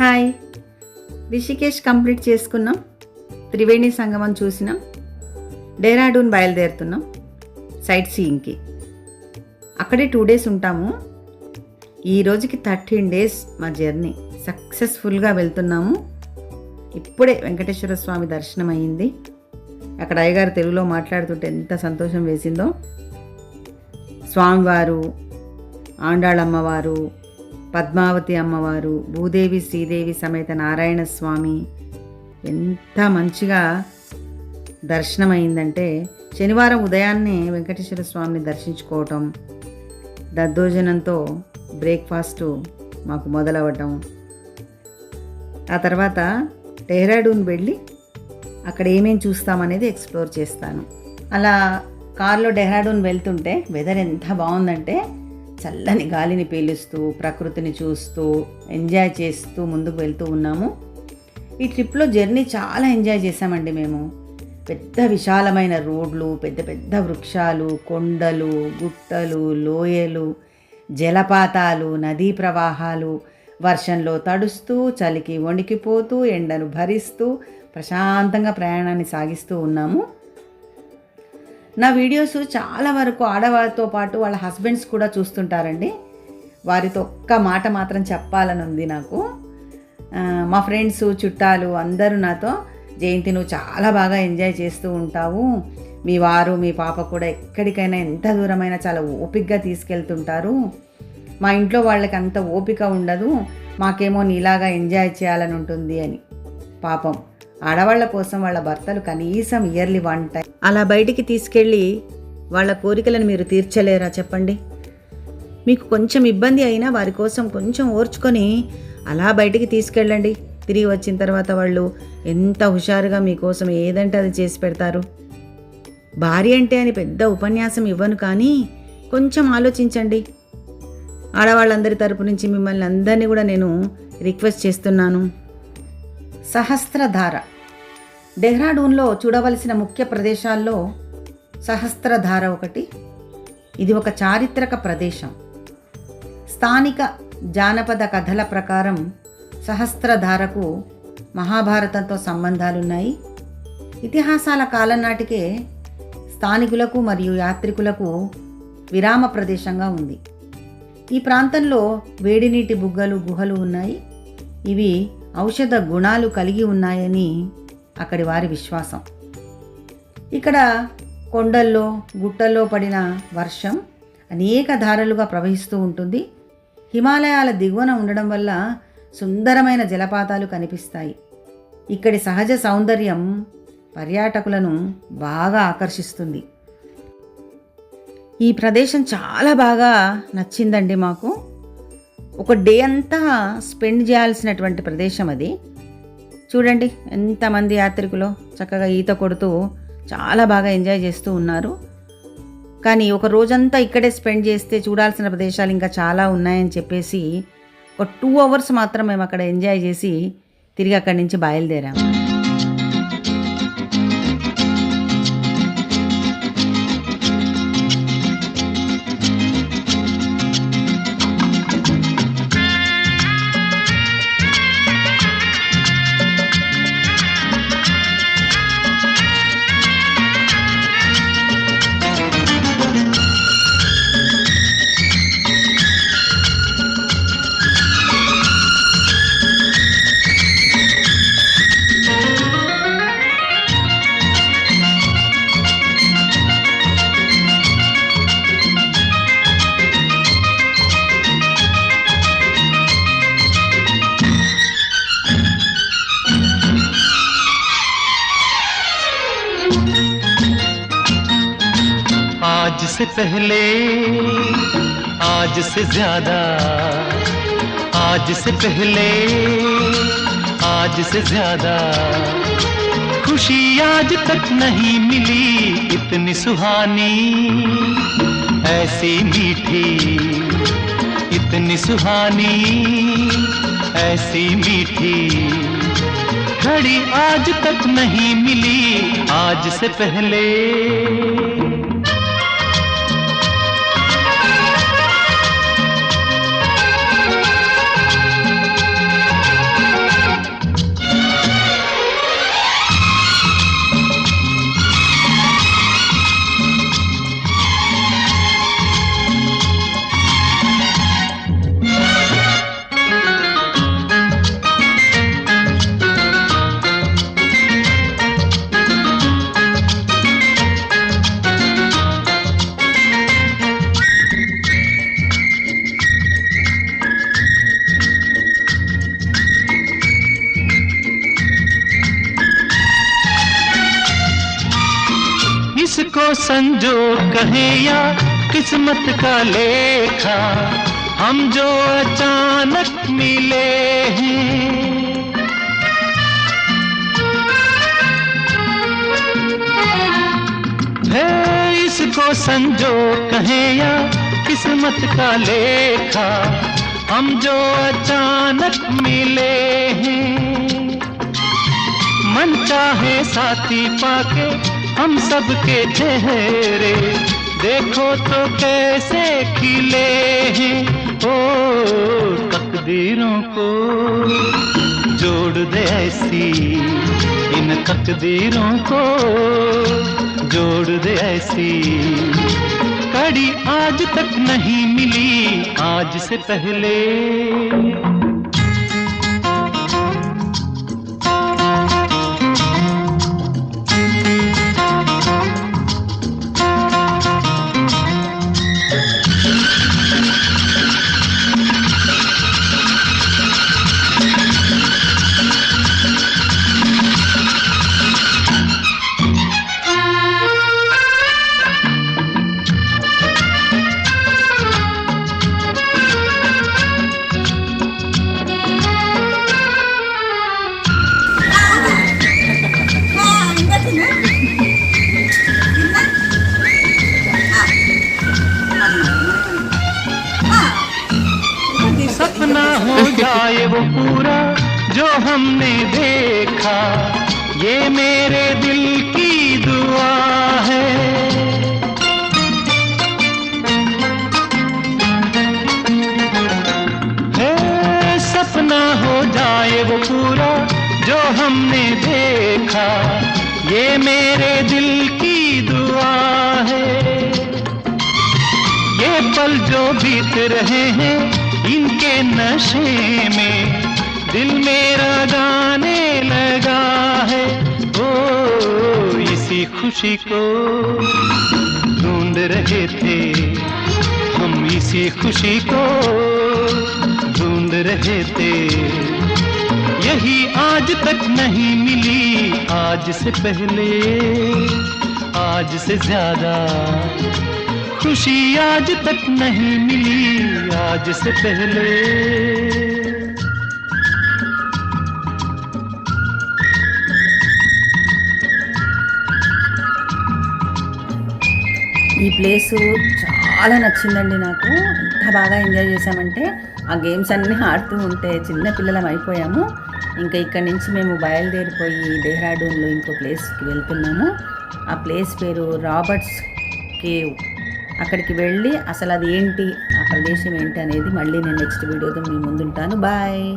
Hi. Rishikesh complete చేసుకున్నాం. త్రివేణి సంగమం చూసినాం. డెహ్రాడూన్ బయలుదేరుతున్నాం. సైట్ సీయింగ్కి. అక్కడే టూ డేస్ ఉంటాము. ఈ రోజుకి థర్టీన్ డేస్ మా జర్నీ. సక్సెస్ఫుల్గా వెళ్తున్నాము. ఇప్పుడే వెంకటేశ్వర స్వామి దర్శనం అయ్యింది అక్కడ అయ్యగారు తెలుగులో మాట్లాడుతుంటే ఎంత సంతోషం వేసిందో. స్వామివారు ఆండాళమ్మవారు పద్మావతి అమ్మవారు భూదేవి శ్రీదేవి సమేత నారాయణ స్వామి ఎంత మంచిగా దర్శనం అయిందంటే శనివారం ఉదయాన్నే వెంకటేశ్వర స్వామిని దర్శించుకోవటం దద్దోజనంతో బ్రేక్ఫాస్ట్ మాకు మొదలవ్వటం. ఆ తర్వాత డెహ్రాడూన్ వెళ్ళి అక్కడ ఏమేమి చూస్తామనేది ఎక్స్ప్లోర్ చేస్తాను. అలా కారులో డెహ్రాడూన్ వెళ్తుంటే వెదర్ ఎంత బాగుందంటే చల్లని గాలిని పీలుస్తూ ప్రకృతిని చూస్తూ ఎంజాయ్ చేస్తూ ముందుకు వెళ్తూ ఉన్నాము. ఈ ట్రిప్లో జర్నీ చాలా ఎంజాయ్ చేసామండి మేము. పెద్ద విశాలమైన రోడ్లు పెద్ద పెద్ద వృక్షాలు కొండలు గుట్టలు లోయలు జలపాతాలు నదీ ప్రవాహాలు వర్షంలో తడుస్తూ చలికి వణికిపోతూ ఎండను భరిస్తూ ప్రశాంతంగా ప్రయాణాన్ని సాగిస్తూ ఉన్నాము. నా వీడియోస్ చాలా వరకు ఆడవారితో పాటు వాళ్ళ హస్బెండ్స్ కూడా చూస్తుంటారండి. వారితో ఒక్క మాట మాత్రం చెప్పాలని ఉంది నాకు. మా ఫ్రెండ్స్ చుట్టాలు అందరూ నాతో జయంతి నువ్వు చాలా బాగా ఎంజాయ్ చేస్తూ ఉంటావు. మీ వారు మీ పాప కూడా ఎక్కడికైనా ఎంత దూరమైనా చాలా ఓపికగా తీసుకెళ్తుంటారు. మా ఇంట్లో వాళ్ళకి అంత ఓపిక ఉండదు. మాకేమో నీలాగా ఎంజాయ్ చేయాలని ఉంటుంది అని. పాపం. ఆడవాళ్ళ కోసం వాళ్ళ భర్తలు కనీసం ఇయర్లీ వన్ టైం. అలా బయటికి తీసుకెళ్ళి వాళ్ళ కోరికలను మీరు తీర్చలేరా చెప్పండి? మీకు కొంచెం ఇబ్బంది అయినా వారి కోసం కొంచెం ఓర్చుకొని అలా బయటికి తీసుకెళ్ళండి. తిరిగి వచ్చిన తర్వాత వాళ్ళు ఎంత హుషారుగా మీకోసం ఏదంటే అది చేసి పెడతారు. భార్య అంటే అని పెద్ద ఉపన్యాసం ఇవ్వను కానీ కొంచెం ఆలోచించండి. ఆడవాళ్ళందరి తరపు నుంచి మిమ్మల్ని అందరినీ కూడా నేను రిక్వెస్ట్ చేస్తున్నాను. సహస్రధార. డెహ్రాడూన్లో చూడవలసిన ముఖ్య ప్రదేశాల్లో సహస్రధార ఒకటి. ఇది ఒక చారిత్రక ప్రదేశం. స్థానిక జానపద కథల ప్రకారం సహస్రధారకు మహాభారతంతో సంబంధాలున్నాయి. ఇతిహాసాల కాలం నాటికే స్థానికులకు మరియు యాత్రికులకు విరామ ప్రదేశంగా ఉంది. ఈ ప్రాంతంలో వేడినీటి బుగ్గలు గుహలు ఉన్నాయి. ఇవి ఔషధ గుణాలు కలిగి ఉన్నాయని అక్కడి వారి విశ్వాసం. ఇక్కడ కొండల్లో గుట్టల్లో పడిన వర్షం అనేక ధారలుగా ప్రవహిస్తూ ఉంటుంది. హిమాలయాల దిగువన ఉండడం వల్ల సుందరమైన జలపాతాలు కనిపిస్తాయి. ఇక్కడి సహజ సౌందర్యం పర్యాటకులను బాగా ఆకర్షిస్తుంది. ఈ ప్రదేశం చాలా బాగా నచ్చిందండి మాకు. ఒక డే అంతా స్పెండ్ చేయాల్సినటువంటి ప్రదేశం అది. చూడండి ఎంతమంది యాత్రికులు చక్కగా ఈత కొడుతూ చాలా బాగా ఎంజాయ్ చేస్తూ ఉన్నారు. కానీ ఒక రోజంతా ఇక్కడే స్పెండ్ చేస్తే చూడాల్సిన ప్రదేశాలు ఇంకా చాలా ఉన్నాయని చెప్పేసి ఒక టూ అవర్స్ మాత్రం మేము అక్కడ ఎంజాయ్ చేసి తిరిగి అక్కడి నుంచి బయలుదేరాము. आज से पहले, आज से ज़्यादा, आज से पहले, आज से ज़्यादा। खुशी आज तक नहीं मिली इतनी सुहानी, ऐसी मीठी, इतनी सुहानी, ऐसी मीठी। घड़ी आज तक नहीं मिली, आज से पहले। संजो कहे या किस्मत का लेखा, हम जो अचानक मिले हैं। है इसको संजो कहे या किस्मत का लेखा, हम जो अचानक मिले हैं। मन चाहे साथी पाके हम सबके चेहरे देखो तो कैसे खिले हैं। ओ, तकदीरों को जोड़ दे ऐसी, इन तकदीरों को जोड़ दे ऐसी। कड़ी आज तक नहीं मिली, आज से पहले। हमने देखा, ये मेरे दिल की दुआ है। है सपना हो जाए वो पूरा जो हमने देखा, ये मेरे दिल की दुआ है। ये पल जो बीत रहे हैं, इनके नशे में दिल मेरा गाने लगा है। ओ, इसी खुशी को ढूंढ रहे थे। हम इसी खुशी को ढूंढ रहे थे। यही आज तक नहीं मिली। आज से पहले, आज से ज़्यादा खुशी आज तक नहीं मिली। आज से पहले ఈ ప్లేస్ చాలా నచ్చిందండి నాకు. ఎంత బాగా ఎంజాయ్ చేసామంటే ఆ గేమ్స్ అన్నీ ఆడుతూ ఉంటే చిన్న పిల్లలం అయిపోయాము. ఇంకా ఇక్కడి నుంచి మేము బయలుదేరిపోయి డెహ్రాడూన్లో ఇంకో ప్లేస్కి వెళ్తున్నాము. ఆ ప్లేస్ పేరు రాబర్ట్స్ కేవ్. అక్కడికి వెళ్ళి అసలు అది ఏంటి ఆ ప్రదేశం ఏంటి అనేది మళ్ళీ నేను నెక్స్ట్ వీడియోతో మీ ముందుంటాను. బాయ్!